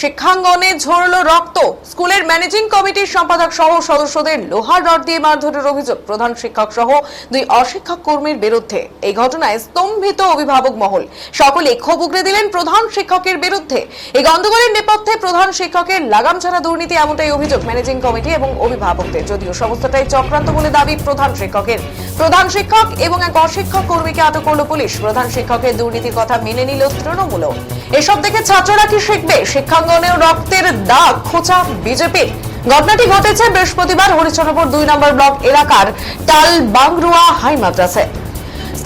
শিক্ষাঙ্গনে ঝরল রক্ত। স্কুলের ম্যানেজিং কমিটির সম্পাদক সহ সদস্যদের লোহার রড দিয়ে মারধরের অভিযোগ প্রধান শিক্ষক সহ দুই অশিক্ষক কর্মীর বিরুদ্ধে। এই ঘটনায় স্তম্ভিত অভিভাবক মহল। সকলে ক্ষোভ উগরে দিলেন প্রধান শিক্ষকের বিরুদ্ধে। এই গন্ডগোলের নেপথ্যে প্রধান শিক্ষকের লাগাম ছাড়া দুর্নীতি এমনটাই অভিযোগ ম্যানেজিং কমিটি এবং অভিভাবকদের। যদিও সমস্তটাই চক্রান্ত বলে দাবি প্রধান শিক্ষকের। প্রধান শিক্ষক এবং এক অশিক্ষক কর্মীকে আটক করল পুলিশ। প্রধান শিক্ষকের দুর্নীতির কথা মেনে নিল তৃণমূলও। এসব দেখে ছাত্ররা কি শিখবে? শিক্ষাঙ্গনেও রক্তের দাগ, খোঁচা বিজেপির ঘটনাটি ঘটেছে বৃহস্পতিবার, হরিচন্দ্রপুর দুই নম্বর ব্লক এলাকার টাল বাংরুয়া হাই মাদ্রাসায়।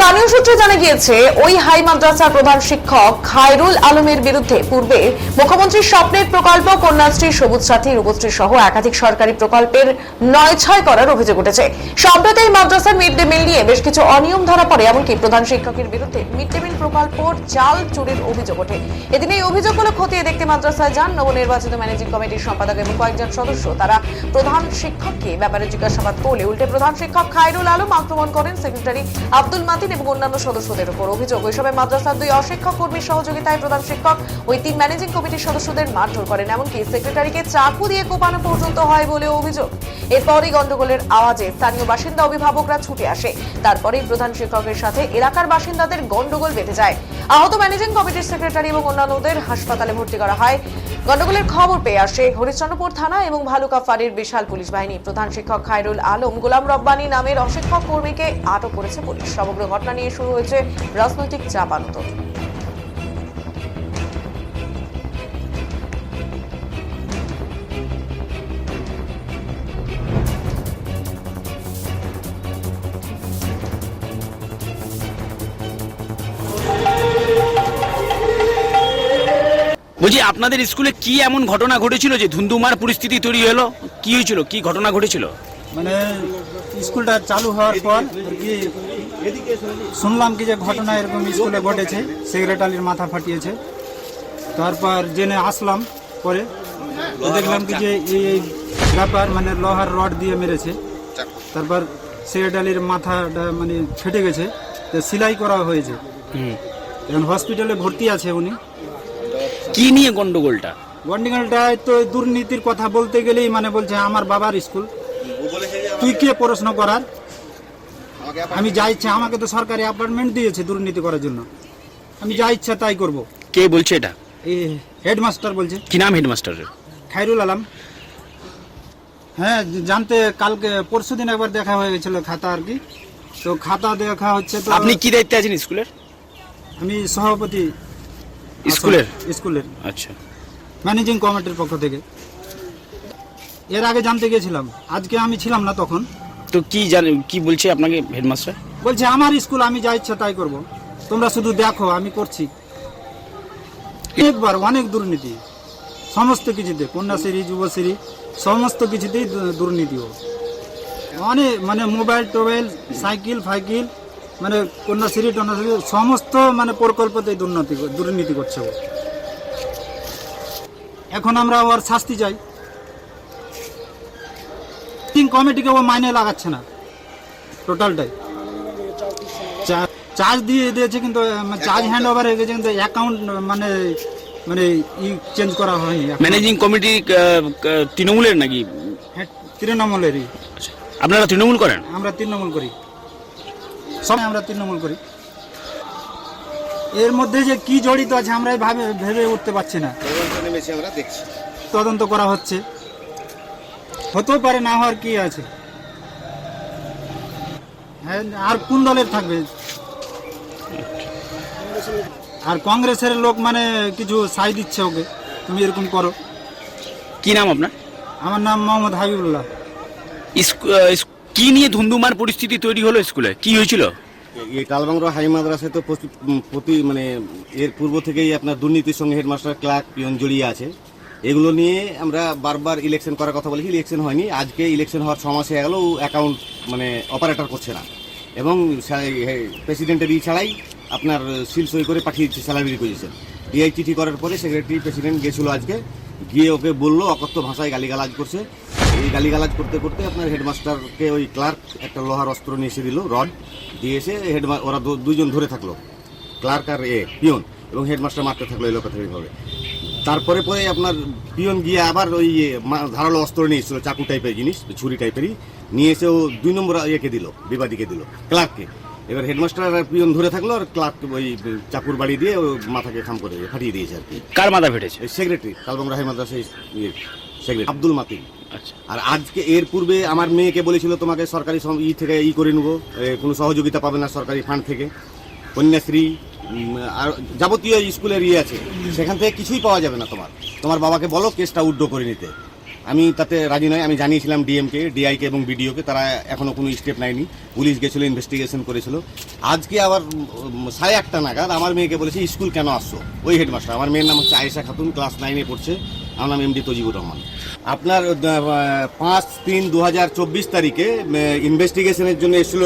স্থানীয় সূত্রে জানা গিয়েছে, ওই হাই মাদ্রাসার প্রধান শিক্ষক খায়রুল আলমের বিরুদ্ধে পূর্বে মুখ্যমন্ত্রীর স্বপ্নের প্রকল্প, কন্যাশ্রী, সবুজ সাথী, রূপশ্রী সহ একাধিক সরকারি প্রকল্পের নয় ছয় করার অভিযোগ উঠেছে। সম্প্রতি এই মাদ্রাসার মিড ডে মিল নিয়ে বেশ কিছু অনিয়ম ধরা পড়ে, এমনকি প্রধান শিক্ষকের বিরুদ্ধে মিড ডে মিল প্রকল্পর চাল চুরির অভিযোগ ওঠে। এদিন এই অভিযোগগুলো খতিয়ে দেখতে মাদ্রাসায় যান নবনির্বাচিত ম্যানেজিং কমিটির সম্পাদক এবং কয়েকজন সদস্য। তারা প্রধান শিক্ষককে ব্যাপারে জিজ্ঞাসাবাদ করলে উল্টে প্রধান শিক্ষক খায়রুল আলম আক্রমণ করেন, সেক্রেটারি আব্দুল মাতিন এবং অন্যান্য সদস্যদের উপর অভিযোগ। ওই সময় মাদ্রাসার দুই অশিক্ষক কর্মীর সহযোগিতায় প্রধান শিক্ষক ওই তিন ম্যানেজিং কমিটির সদস্যদের মারধর করেন। এমনকি সেক্রেটারিকে চাকু দিয়ে কোপানো পর্যন্ত হয় বলেও অভিযোগ। এরপরই গন্ডগোলের আওয়াজে স্থানীয় বাসিন্দা অভিভাবকরা ছুটে আসে। তারপরেই প্রধান শিক্ষকের সাথে এলাকার বাসিন্দাদের গন্ডগোল বেঁধে যায়। আহত ম্যানেজিং কমিটির সেক্রেটারি এবং অন্যান্যদের হাসপাতালে ভর্তি করা হয়। গন্ডগোলের খবর পেয়ে আসে হরিশ্চন্দ্রপুর থানা এবং ভালুকা ফাঁড়ির বিশাল পুলিশ বাহিনী। প্রধান শিক্ষক খায়রুল আলম গোলাম রব্বানী নামের অশিক্ষক কর্মীকে আটক করেছে পুলিশ। সমগ্র ঘটনা নিয়ে শুরু হয়েছে রাজনৈতিক চাপান্তর বলছি, আপনাদের স্কুলে কি এমন ঘটনা ঘটেছিল যে ধুন্ধুমার পরিস্থিতি তৈরি হলো? কি হয়েছিল? কি ঘটনা ঘটেছিল? মানে স্কুলটা চালু হওয়ার পর কি শুনলাম কি যে ঘটনা এরকম স্কুলে ঘটেছে সেক্রেটারির মাথা ফাটিয়েছে। তারপর জেনে আসলাম পরে দেখলাম কি যে এই ব্যাপার মানে লোহার রড দিয়ে মেরেছে। তারপর সেক্রেটারির মাথাটা মানে ফেটে গেছে তো সেলাই করা হয়েছে। এখন হসপিটালে ভর্তি আছে উনি। কি নিয়ে গন্ডগোলটা? গন্ডিগালটায় তো দুর্নীতির কথা বলতে গেলেই মানে বলছে আমার বাবার স্কুল। তুই কে প্রশ্ন করার? আমি যা ইচ্ছা আমাকে তো সরকারি অ্যাপার্টমেন্ট দিয়েছে দুর্নীতি করার জন্য। আমি যা ইচ্ছা তাই করব। কে বলছে এটা? এই হেডমাস্টার বলছে। কি নাম হেডমাস্টারের খাইরুল আলম। হ্যাঁ জানতে কালকে পরশু দিন একবার দেখা হয়ে গেছিল খাতা আর কি। তো খাতা দেখা হচ্ছে তো আপনি কি দায়িত্বে আছেন স্কুলের? আমি সভাপতি স্কুলের? স্কুলের। আচ্ছা। ম্যানেজিং কমিটির পক্ষ থেকে। এর আগে জানতে গেছিলাম আজকে আমি ছিলাম না তখন। তো কি জানেন কি বলছে আপনাকে হেডমাস্টার? বলছে আমার স্কুল আমি যা ইচ্ছা তাই করব। তোমরা শুধু দেখো আমি করছি। একবার অনেক দুর্নীতি। সমস্ত কিছুতে কন্যাশ্রী যুবশ্রী সমস্ত কিছুতেই দুর্নীতি ও। অনেক মানে মোবাইল টোবাইল সাইকেল ফাইকেল মানে কন্যাশ্রী টন্যাশ্রী সমস্ত মানে প্রকল্পতেই দুর্নীতি দুর্নীতি করছে এখন আমরা ওর শাস্তি চাই। কমিটিকে ও মাইনে লাগাচ্ছে না। টোটালটাই চার্জ দিয়ে দিয়েছে কিন্তু চার্জ হ্যান্ড ওভার হয়ে গেছে কিন্তু অ্যাকাউন্ট মানে মানে ই চেঞ্জ করা হয়নি ম্যানেজিং কমিটি তৃণমূলের নাকি? হ্যাঁ, তৃণমূলেরই। আপনারা তৃণমূল করেন? আমরা তৃণমূল করি। সব আমরা তৃণমূল করি। এর মধ্যে যে কি জড়িত আছে আমরা ভাবে ভেবে উঠতে পারছি না। তদন্ত করা হচ্ছে। হতেও পারে না হওয়ার কি আছে? হ্যাঁ, আর কোন দলের থাকবে? আর কংগ্রেসের লোক মানে কিছু সাই দিচ্ছে ওকে তুমি এরকম করো। কি নাম আপনার? আমার নাম মোহাম্মদ হাবিবুল্লাহ। কি নিয়ে ধুন্ধুমার পরিস্থিতি তৈরি হলো স্কুলে? কি হয়েছিল? এই টালবাংরা হাই মাদ্রাসায় তো প্রতি- প্রতি মানে এর পূর্ব থেকেই আপনার দুর্নীতির সঙ্গে হেডমাস্টার ক্লার্ক পিয়ন জড়িয়ে আছে। এগুলো নিয়ে আমরা বারবার ইলেকশন করার কথা বলেছি ইলেকশন হয়নি। আজকে ইলেকশন হওয়ার ছ মাস হয়ে গেল অ্যাকাউন্ট মানে অপারেটর করছে না। এবং প্রেসিডেন্টের ই ছাড়াই আপনার সিল সই করে পাঠিয়ে দিচ্ছে স্যালারি রিকুইজিশন ডিআই চিঠি করার পরে সেক্রেটারি প্রেসিডেন্ট গেছিল আজকে, গিয়ে ওকে বলল, অকথ্য ভাষায় গালিগালাজ করছে। এই গালিগালাজ করতে করতে আপনার হেডমাস্টারকে ওই ক্লার্ক একটা লোহার অস্ত্র নিয়ে এসে দিল রড দিয়ে এসে হেডমা ওরা দুজন ধরে থাকল। ক্লার্ক আর এ, পিয়ন, এবং হেডমাস্টার মারতে থাকল এই তারপরে পরে আপনার পিয়ন গিয়ে আবার ওই ইয়ে ধারালো অস্ত্র নিয়ে এসেছিল চাকু টাইপের জিনিস ছুরি টাইপেরই নিয়ে এসে ও দুই নম্বর ইয়েকে দিল বিবাদীকে দিল ক্লার্ককে। এবার হেডমাস্টার আর পিয়ন ধরে থাকল আর ক্লার্ক ওই চাকুর বাড়ি দিয়ে ও মাথাকে খাম করে ফাটিয়ে দিয়েছে আর কি। কার মাথা ফেটেছে? সেক্রেটারি কালবং রাহের মাদ্রাসা সেক্রেটারি আব্দুল মাতিন। আচ্ছা। আর আজকে এর পূর্বে আমার মেয়েকে বলেছিল তোমাকে সরকারি ই থেকে ই করে নেব কোনো সহযোগিতা পাবে না সরকারি ফান্ড থেকে। কন্যাশ্রী আর যাবতীয় স্কুলের ইয়ে আছে, সেখান থেকে কিছুই পাওয়া যাবে না তোমার। তোমার বাবাকে বলো কেসটা উড্ড করে নিতে। আমি তাতে রাজি নয় আমি জানিয়েছিলাম ডিএমকে, ডিআইকে এবং বিডিওকে, তারা এখনও কোনো স্টেপ নেয়নি। পুলিশ গেছিল ইনভেস্টিগেশন করেছিল। আজকে আবার সাড়ে আটটা নাগাদ আমার মেয়েকে বলেছে, স্কুল কেন আসছো? ওই হেডমাস্টার আমার মেয়ের নাম হচ্ছে আয়েশা খাতুন ক্লাস নাইনে পড়ছে। আমার নাম এমডি তজিবুর রহমান। আপনার পাঁচ তিন দু তারিখে ইনভেস্টিগেশনের জন্য এসেছিল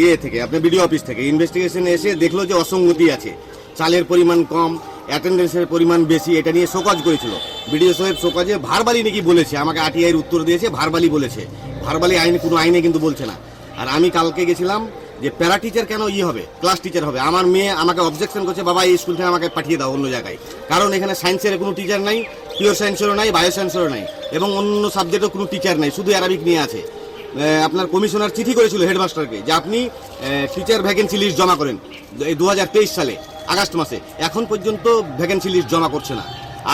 ইয়ে থেকে, আপনার বিডিও অফিস থেকে। ইনভেস্টিগেশনে এসে দেখল যে অসঙ্গতি আছে। চালের পরিমাণ কম, অ্যাটেন্ডেন্সের পরিমাণ বেশি, এটা নিয়ে শোকজ করেছিল। বিডিও সাহেব শোকাজে ভারবালি নাকি বলেছে, আমাকে আরটিআইয়ের উত্তর দিয়েছে, ভারবালি বলেছে। ভারবালি আইনে, কোনো আইনে কিন্তু বলছে না। আর আমি কালকে গেছিলাম যে প্যারা টিচার কেন ই হবে? ক্লাস টিচার হবে। আমার মেয়ে আমাকে অবজেকশন করছে, বাবা, এই স্কুল থেকে আমাকে পাঠিয়ে দাও অন্য জায়গায়। কারণ এখানে সায়েন্সের কোনো টিচার নাই পিওর সায়েন্সেরও নাই বায়ো সায়েন্সেরও নাই, এবং অন্য সাবজেক্টও কোনো টিচার নাই, শুধু অ্যারাবিক নিয়ে আছে। আপনার কমিশনার চিঠি করেছিল হেডমাস্টারকে যে আপনি টিচার ভ্যাকেন্সি লিস্ট জমা করেন, এই দু হাজার তেইশ সালে, আগস্ট মাসে। এখন পর্যন্ত ভ্যাকেন্সি লিস্ট জমা করছে না।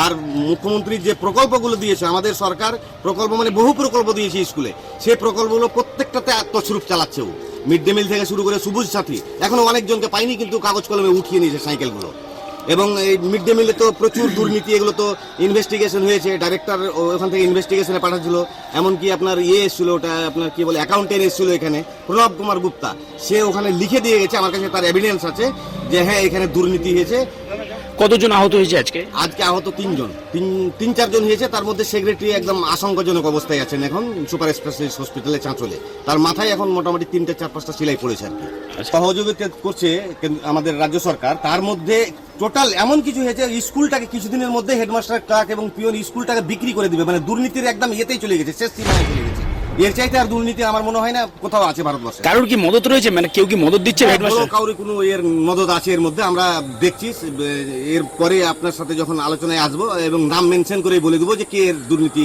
আর মুখ্যমন্ত্রী যে প্রকল্পগুলো দিয়েছে, আমাদের সরকার প্রকল্প মানে বহু প্রকল্প দিয়েছে স্কুলে সেই প্রকল্পগুলো প্রত্যেকটাতে আত্মস্বরূপ চালাচ্ছে ও। মিড ডে মিল থেকে শুরু করে সবুজ সাথী, এখনও অনেকজনকে পাইনি, কিন্তু কাগজ কলমে উঠিয়ে নিয়েছে সাইকেলগুলো। এবং এই মিড ডে মিলে তো প্রচুর দুর্নীতি, এগুলো তো ইনভেস্টিগেশন হয়েছে ডাইরেক্টর ওখান থেকে ইনভেস্টিগেশনে পাঠাচ্ছিল। এমনকি আপনার ইয়ে এসেছিল, ওটা আপনার কি বলে অ্যাকাউন্টেন্ট এসেছিল এখানে, প্রণব কুমার গুপ্তা। সে ওখানে লিখে দিয়ে গেছে, আমার কাছে তার এভিডেন্স আছে, যে হ্যাঁ এখানে দুর্নীতি হয়েছে। কতজন আহত হয়েছে আজকে? আজকে আহত তিনজন। তিন তিন চারজন হয়েছে তার মধ্যে সেক্রেটারি একদম আশঙ্কাজনক অবস্থায় আছেন এখন সুপার স্পেশালিস্ট হসপিটালে চাঁচলে। তার মাথায় এখন মোটামুটি তিনটে চার পাঁচটা সেলাই পড়েছে আর কি। সহযোগিতা করছে আমাদের রাজ্য সরকার। তার মধ্যে টোটাল এমন কিছু হয়েছে স্কুলটাকে কিছুদিনের মধ্যে হেডমাস্টার ক্লার্ক এবং পিওন স্কুলটাকে বিক্রি করে দিবে। মানে দুর্নীতির একদম ইয়েতেই চলে গেছে শেষ সীমায় চলে গেছে। এর চাইতে আর দুর্নীতি আমার মনে হয় না কোথাও আছে ভারতবর্ষে। কারোর কি মদত রয়েছে? মানে কেউ কি মদত দিচ্ছে হেডমাস্টার বড় কোনো এর মদত আছে এর মধ্যে আমরা দেখছি এর পরে আপনার সাথে যখন আলোচনায় আসব এবং নাম মেনশন করে বলে দেবো যে কে এর দুর্নীতি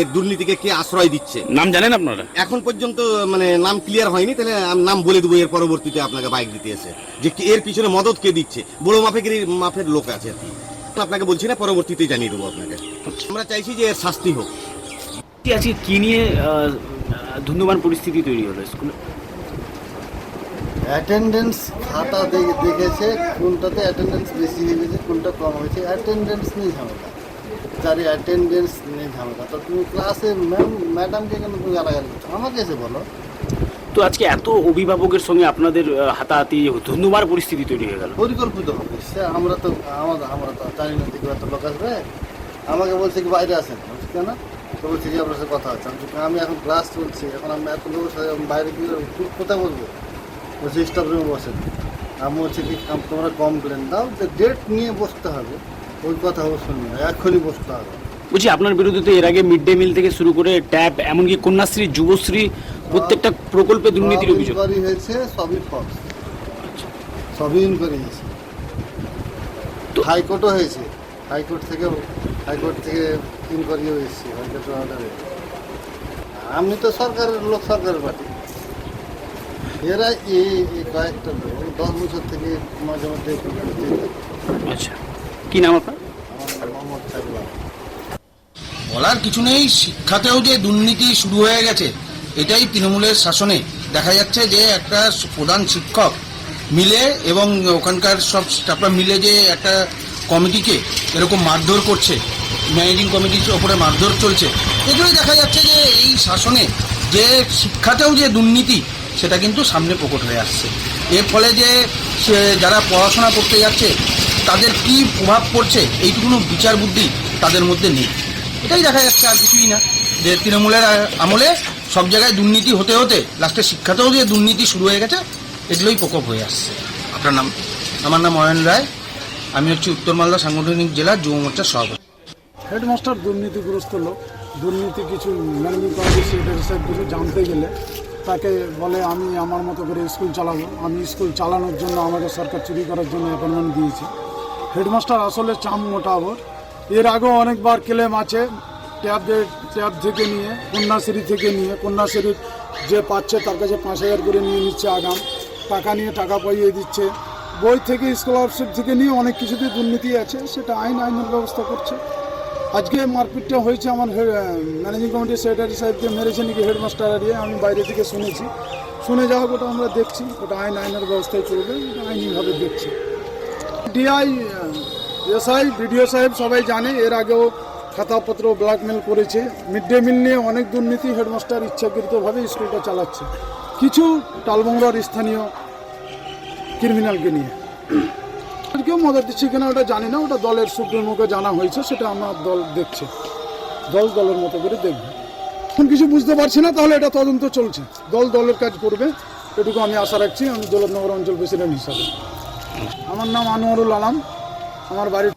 এর দুর্নীতিকে কে আশ্রয় দিচ্ছে। নাম জানেন আপনারা? এখন পর্যন্ত মানে নাম ক্লিয়ার হয়নি তাহলে নাম বলে দেবো এর পরবর্তীতে আপনাকে বাইক দিতে এসে। যে এর পিছনে মদত কে দিচ্ছে? বড় মাফেকের মাফের লোক আছে আর কি। আপনাকে বলছি না পরবর্তীতে জানিয়ে দেবো আপনাকে। আমরা চাইছি যে এর শাস্তি হোক। আজকে কি নিয়ে ধুন্ধুমান পরিস্থিতি তৈরি হলো স্কুলে? অ্যাটেন্ডেন্স খাতা দেখেছে কোনটাতে অ্যাটেন্ডেন্স বেশি হয়ে গেছে কোনটা কম হয়েছে। অ্যাটেন্ডেন্স নিয়ে ঝামেলা। যার অ্যাটেন্ডেন্স নিয়ে ঝামেলা। তো তুমি ক্লাসে ম্যাম ম্যাডামকে কেন তুমি গালাগালি করছ? আমাকে এসে বলো। তো আজকে এত অভিভাবকের সঙ্গে আপনাদের হাতাহাতি ধুন্ধুমার পরিস্থিতি তৈরি হয়ে গেল। পরিকল্পিত হবে। সে আমরা তো আমাদের আমরা তো জানি না এত লোক আসবে। আমাকে বলছে কি বাইরে আসেন। কেন? বলছি যে আপনার সাথে কথা হচ্ছে আমি এখন ক্লাস চলছে। এখন আমি এত লোকের সাথে বাইরে গিয়ে কোথায় বলব। বলছি স্টাফ রুমে বসেন আমি বলছি কি তোমরা কমপ্লেন দাও যে ডেট নিয়ে বসতে হবে। ওই কথা ও শুনবে না বসতে হবে। বলছি আপনার বিরুদ্ধে তো এর আগে মিড ডে মিল থেকে শুরু করে ট্যাব এমনকি কন্যাশ্রী যুবশ্রী প্রত্যেকটা প্রকল্পে দুর্নীতির অভিযোগ। হয়েছে সবই ফলস সবই ইনকোয়ারি হয়েছে। তো- হাইকোর্টও হয়েছে। হাইকোর্ট থেকে হাইকোর্ট থেকে ইনকোয়ারিও এসেছে হাইকোর্টের অর্ডারে আমি তো সরকারের লোক সরকারের পার্টি এরা এই কয়েকটা লোক দশ বছর থেকে মাঝে মধ্যে। আচ্ছা। কি নাম আপনার। বলার কিছু নেই শিক্ষাতেও যে দুর্নীতি শুরু হয়ে গেছে এটাই তৃণমূলের শাসনে। দেখা যাচ্ছে যে একটা প্রধান শিক্ষক মিলে এবং ওখানকার সব স্টাফরা মিলে যে একটা কমিটিকে এরকম মারধর করছে, ম্যানেজিং কমিটির ওপরে মারধর চলছে। এগুলোই দেখা যাচ্ছে যে এই শাসনে যে শিক্ষাতেও যে দুর্নীতি, সেটা কিন্তু সামনে প্রকট হয়ে আসছে। এর ফলে যে যারা পড়াশোনা করতে যাচ্ছে, তাদের কি প্রভাব পড়ছে, এইটুকুনো বিচার বুদ্ধি তাদের মধ্যে নেই। এটাই দেখা যাচ্ছে আর কিছুই না। যে তৃণমূলের আমলে সব জায়গায় দুর্নীতি হতে হতে, লাস্টে শিক্ষাতেও যে দুর্নীতি শুরু হয়ে গেছে, এগুলোই প্রকোপ হয়ে আসছে। আপনার নাম? আমার নাম অয়ন রায়। আমি হচ্ছি উত্তর মালদা সাংগঠনিক জেলা যুব মোর্চার সভাপতি। হেডমাস্টার দুর্নীতিগ্রস্ত লোক। দুর্নীতি কিছু কিছু জানতে গেলে তাকে বলে, আমি আমার মতো করে স্কুল চালাবো। আমি স্কুল চালানোর জন্য আমাকে সরকার চুরি করার জন্য অ্যাপয়েন্টমেন্ট দিয়েছে। হেডমাস্টার আসলে চাম মোটাবর এর আগেও অনেকবার ক্লেম আছে, ট্যাব ট্যাব থেকে নিয়ে, কন্যাশ্রী থেকে নিয়ে কন্যাশ্রী যে পাচ্ছে তার কাছে পাঁচ হাজার করে নিয়ে নিচ্ছে আগাম। টাকা নিয়ে টাকা পাইয়ে দিচ্ছে। বই থেকে স্কলারশিপ থেকে নিয়ে অনেক কিছুতে দুর্নীতি আছে, সেটা আইন, আইনের ব্যবস্থা করছে। আজকে মারপিটটা হয়েছে আমার ম্যানেজিং কমিটির সেক্রেটারি সাহেবকে মেরেছে নাকি হেডমাস্টার এরিয়া আমি বাইরে থেকে শুনেছি। শুনে যাওয়া ওটা আমরা দেখছি, ওটা আইন, আইনের ব্যবস্থায় চলবে আইনিভাবে দেখছি। ডিআই এসআই বিডিও সাহেব সবাই জানে, এর আগেও খাতাপত্র ব্ল্যাকমেল করেছে। মিড ডে মিল নিয়ে অনেক দুর্নীতি হেডমাস্টার ইচ্ছাকৃতভাবে স্কুলটা চালাচ্ছে। কিছু টালবংলার স্থানীয় ক্রিমিনালকে নিয়ে। কেউ মদত দিচ্ছে কিনা ওটা জানি না, ওটা দলের সুপ্রিমোকে জানা হয়েছে, সেটা আমার দল দেখছে। দল দলের মতো করে দেখবে। এখন কিছু বুঝতে পারছি না, তাহলে এটা তদন্ত চলছে। দল দলের কাজ করবে, এটুকু আমি আশা রাখছি। আমি দৌলতনগর অঞ্চল প্রেসিডেন্ট হিসাবে। আমার নাম আনোয়ারুল আলম। আমার বাড়ি